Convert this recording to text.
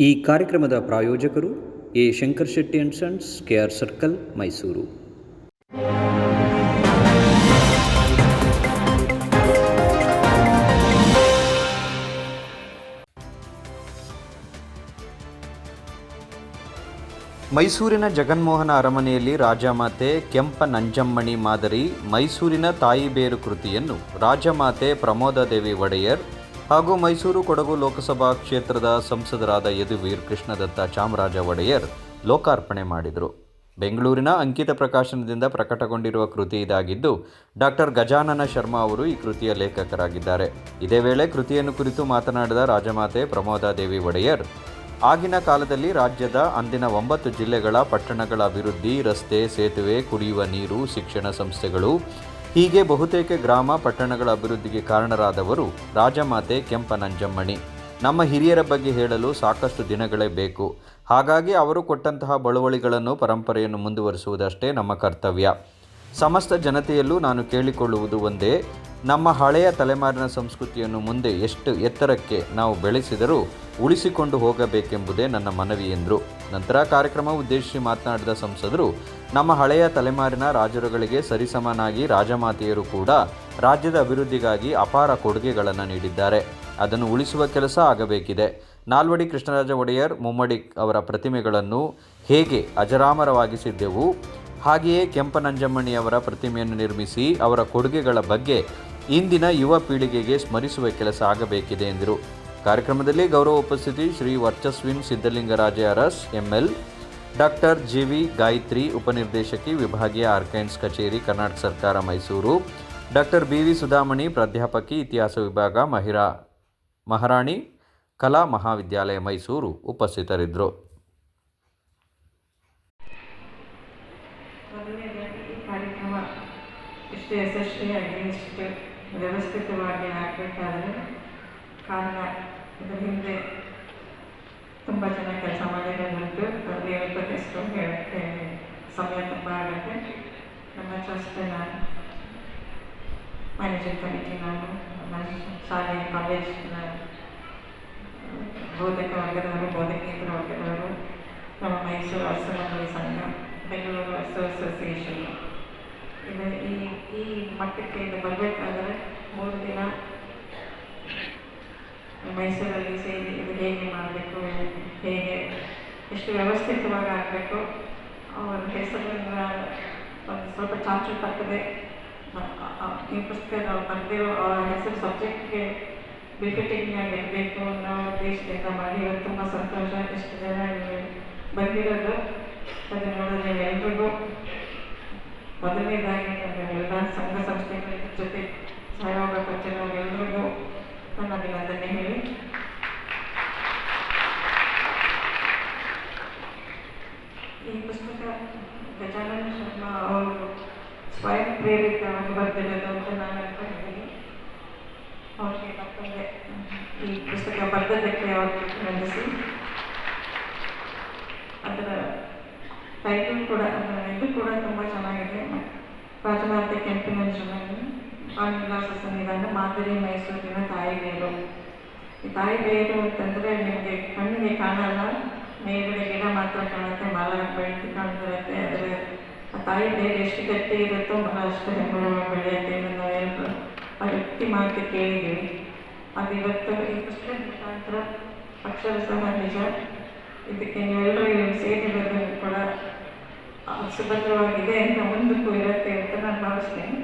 ಈ ಕಾರ್ಯಕ್ರಮದ ಪ್ರಾಯೋಜಕರು A Shankar Shetty and sons KR circle, Mysuru. ಮೈಸೂರಿನ ಜಗನ್ಮೋಹನ ಅರಮನೆಯಲ್ಲಿ ರಾಜಮಾತೆ ಕೆಂಪ ನಂಜಮ್ಮಣಿ ಮಾದರಿ ಮೈಸೂರಿನ ತಾಯಿಬೇರು ಕೃತಿಯನ್ನು ರಾಜಮಾತೆ ಪ್ರಮೋದಾದೇವಿ ಒಡೆಯರ್ ಹಾಗೂ ಮೈಸೂರು ಕೊಡಗು ಲೋಕಸಭಾ ಕ್ಷೇತ್ರದ ಸಂಸದರಾದ ಯದುವೀರ್ ಕೃಷ್ಣದತ್ತ ಚಾಮರಾಜ ಒಡೆಯರ್ ಲೋಕಾರ್ಪಣೆ ಮಾಡಿದರು. ಬೆಂಗಳೂರಿನ ಅಂಕಿತ ಪ್ರಕಾಶನದಿಂದ ಪ್ರಕಟಗೊಂಡಿರುವ ಕೃತಿ ಇದಾಗಿದ್ದು, ಡಾಕ್ಟರ್ ಗಜಾನನ ಶರ್ಮಾ ಅವರು ಈ ಕೃತಿಯ ಲೇಖಕರಾಗಿದ್ದಾರೆ. ಇದೇ ವೇಳೆ ಕೃತಿಯನ್ನು ಕುರಿತು ಮಾತನಾಡಿದ ರಾಜಮಾತೆ ಪ್ರಮೋದಾದೇವಿ ಒಡೆಯರ್, ಆಗಿನ ಕಾಲದಲ್ಲಿ ರಾಜ್ಯದ ಅಂದಿನ ಒಂಬತ್ತು ಜಿಲ್ಲೆಗಳ ಪಟ್ಟಣಗಳ ಅಭಿವೃದ್ಧಿ, ರಸ್ತೆ, ಸೇತುವೆ, ಕುಡಿಯುವ ನೀರು, ಶಿಕ್ಷಣ ಸಂಸ್ಥೆಗಳು ಹೀಗೆ ಬಹುತೇಕ ಗ್ರಾಮ ಪಟ್ಟಣಗಳ ಅಭಿವೃದ್ಧಿಗೆ ಕಾರಣರಾದವರು ರಾಜಮಾತೆ ಕೆಂಪ ನಂಜಮ್ಮಣಿ ನಮ್ಮ ಹಿರಿಯರ ಬಗ್ಗೆ ಹೇಳಲು ಸಾಕಷ್ಟು ದಿನಗಳೇ ಬೇಕು. ಹಾಗಾಗಿ ಅವರು ಕೊಟ್ಟಂತಹ ಬಳುವಳಿಗಳನ್ನು, ಪರಂಪರೆಯನ್ನು ಮುಂದುವರಿಸುವುದಷ್ಟೇ ನಮ್ಮ ಕರ್ತವ್ಯ. ಸಮಸ್ತ ಜನತೆಯಲ್ಲೂ ನಾನು ಕೇಳಿಕೊಳ್ಳುವುದು ಒಂದೇ, ನಮ್ಮ ಹಳೆಯ ತಲೆಮಾರಿನ ಸಂಸ್ಕೃತಿಯನ್ನು ಮುಂದೆ ಎಷ್ಟು ಎತ್ತರಕ್ಕೆ ನಾವು ಬೆಳೆಸಿದರೂ ಉಳಿಸಿಕೊಂಡು ಹೋಗಬೇಕೆಂಬುದೇ ನನ್ನ ಮನವಿ ಎಂದರು. ನಂತರ ಕಾರ್ಯಕ್ರಮ ಉದ್ದೇಶಿಸಿ ಮಾತನಾಡಿದ ಸಂಸದರು, ನಮ್ಮ ಹಳೆಯ ತಲೆಮಾರಿನ ರಾಜರುಗಳಿಗೆ ಸರಿಸಮನಾಗಿ ರಾಜಮಾತೆಯರು ಕೂಡ ರಾಜ್ಯದ ಅಭಿವೃದ್ಧಿಗಾಗಿ ಅಪಾರ ಕೊಡುಗೆಗಳನ್ನು ನೀಡಿದ್ದಾರೆ. ಅದನ್ನು ಉಳಿಸುವ ಕೆಲಸ ಆಗಬೇಕಿದೆ. ನಾಲ್ವಡಿ ಕೃಷ್ಣರಾಜ ಒಡೆಯರ್ ಮುಮ್ಮಡಿ ಅವರ ಪ್ರತಿಮೆಗಳನ್ನು ಹೇಗೆ ಅಜರಾಮರವಾಗಿಸಿದ್ದೆವು, ಹಾಗೆಯೇ ಕೆಂಪನಂಜಮ್ಮಣಿಯವರ ಪ್ರತಿಮೆಯನ್ನು ನಿರ್ಮಿಸಿ ಅವರ ಕೊಡುಗೆಗಳ ಬಗ್ಗೆ ಇಂದಿನ ಯುವ ಪೀಳಿಗೆಗೆ ಸ್ಮರಿಸುವ ಕೆಲಸ ಆಗಬೇಕಿದೆ ಎಂದರು. ಕಾರ್ಯಕ್ರಮದಲ್ಲಿ ಗೌರವ ಉಪಸ್ಥಿತಿ Shri Varchaswin Siddalingaraja Aras ML doctor G V Gayathri, ಉಪನಿರ್ದೇಶಕಿ, ವಿಭಾಗೀಯ ಆರ್ಕೈನ್ಸ್ ಕಚೇರಿ, ಕರ್ನಾಟಕ ಸರ್ಕಾರ, Mysuru. Doctor B V Sudhamani, ಪ್ರಾಧ್ಯಾಪಕಿ ಇತಿಹಾಸ ವಿಭಾಗ ಮಹಿರಾ ಮಹಾರಾಣಿ, ಕಲಾ ಮಹಾವಿದ್ಯಾಲಯ, ಮೈಸೂರು ಉಪಸ್ಥಿತರಿದ್ದರು. ಯಶಸ್ವಿಯಾಗಿ, ಇಷ್ಟು ವ್ಯವಸ್ಥಿತವಾಗಿ ಕಾರಣ ಇದರ ಹಿಂದೆ ತುಂಬ ಜನ ಕೆಲಸ ಮಾಡಿರೋದುಂಟು ಅಲ್ಲಿ ಹೇಳ್ಬೇಕಷ್ಟು ಹೇಳೋಕ್ಕೆ ಸಮಯ ತುಂಬ ಆಗುತ್ತೆ. ನಮ್ಮ ನಾನು ಮ್ಯಾನೇಜಿಂಗ್ ಕಮಿಟಿ ನಾನು ನಮ್ಮ ಶಾಲೆ ಕಾಲೇಜಿನ ಬೋಧಕ ವರ್ಗದವರು, ಬೋಧಕೇತರ ವರ್ಗದವರು, ನಮ್ಮ ಮೈಸೂರು ಅರಸಮಂಡಳಿ ಸಂಘ, ಬೆಂಗಳೂರು ಅರಸು ಅಸೋಸಿಯೇಷನ್ ಇದು ಈ ಈ ಮಟ್ಟಕ್ಕೆ ಇದು ಬರಬೇಕಾದ್ರೆ ಮೂರು ದಿನ ಮೈಸೂರಲ್ಲಿ ಸೇರಿ ಇದು ಹೇಗೆ ಮಾಡಬೇಕು, ಹೇಗೆ ಎಷ್ಟು ವ್ಯವಸ್ಥಿತವಾಗಿ ಆಗಬೇಕು, ಅವರ ಹೆಸರಿಂದ ಒಂದು ಸ್ವಲ್ಪ ಚಾಚು ತಪ್ಪದೆ ಈ ಪುಸ್ತಕ ನಾವು ಬರೆದಿರೋ ಅವರ ಹೆಸರು ಸಬ್ಜೆಕ್ಟ್ಗೆ ಬಿಫಿಟಿಂಗ್ ಆಗಿ ಇರಬೇಕು ಅನ್ನೋ ಉದ್ದೇಶದಿಂದ ಮಾಡಿ ಇವತ್ತು ತುಂಬ ಸಂತೋಷ. ಎಷ್ಟು ಜನ ಬಂದಿರೋದು, ಅದನ್ನು ನೋಡಿದ್ರೆ ಎಲ್ರಿಗೂ ಮೊದಲನೇದಾಗಿ ನನ್ನ ಎಲ್ಲ ಸಂಘ ಸಂಸ್ಥೆಗಳ ಜೊತೆ ಸಹಯೋಗ ಕೊಟ್ಟಿರೋ ಎಲ್ರಿಗೂ ನನ್ನ ಅಭಿನಂದನೆ ಹೇಳಿ ಈ ಪುಸ್ತಕ ಗಜಾನನ ಶರ್ಮಾ ಅವರು ಸ್ವಯಂ ಪ್ರೇರಿತವಾಗಿ ಬರೆದಿರೋದು ಅಂತ ನಾನು ಅನ್ಕೊಂಡಿದ್ದೀನಿ ಅವ್ರಿಗೆ ಮತ್ತೊಮ್ಮೆ ಈ ಪುಸ್ತಕ ಬರೆದದ್ದಕ್ಕೆ ಅವ್ರಿಗೆ ಅಭಿನಂದಿಸಿ ಅದರ ಟೈಟಲ್ ಕೂಡ ಇದು ಕೂಡ ತುಂಬ ಚೆನ್ನಾಗಿದೆ ರಾಜಮಾತೆ ಕೆಂಪಿನಂಜನಲ್ಲಿ ವಿಲಾಸ ಸಂವಿಧಾನ ಮಾದರಿ ಮೈಸೂರಿನ ತಾಯಿ ಬೇರು ಈ ತಾಯಿ ಬೇರು ಅಂತಂದರೆ ನಿಮಗೆ ಕಣ್ಣಿಗೆ ಕಾಣಲ್ಲ ಮೇಲ್ಗಡೆ ಗಿಡ ಮಾತ್ರ ಕಾಣುತ್ತೆ ಮರ ಬೆಳೆದು ಕಾಣ್ತಿರುತ್ತೆ, ಆದರೆ ಆ ತಾಯಿ ಬೇರು ಎಷ್ಟು ಗಟ್ಟಿ ಇರುತ್ತೋ ಮರ ಅಷ್ಟು ಬೆಳೆಯುತ್ತೆ ಅಂತ ನಾವೆಲ್ಲರೂ ಆ ವ್ಯಕ್ತಿ ಮಾತು ಕೇಳಿದ್ದೀವಿ. ಅದು ಇವತ್ತು ಈ ಕೃಷ್ಣ ಮುಖಾಂತರ ಅಕ್ಷರ ಸಹ ನಿಜ. ಇದಕ್ಕೆ ನೀವೆಲ್ಲರೂ ಸೇರಿ ಸೇರಿರೋದು ಕೂಡ ಸುಭದ್ರವಾಗಿದೆ ಅಂತ ಮುಂದಕ್ಕೂ ಇರುತ್ತೆ ಅಂತ ನಾನು ಭಾವಿಸ್ತೇನೆ.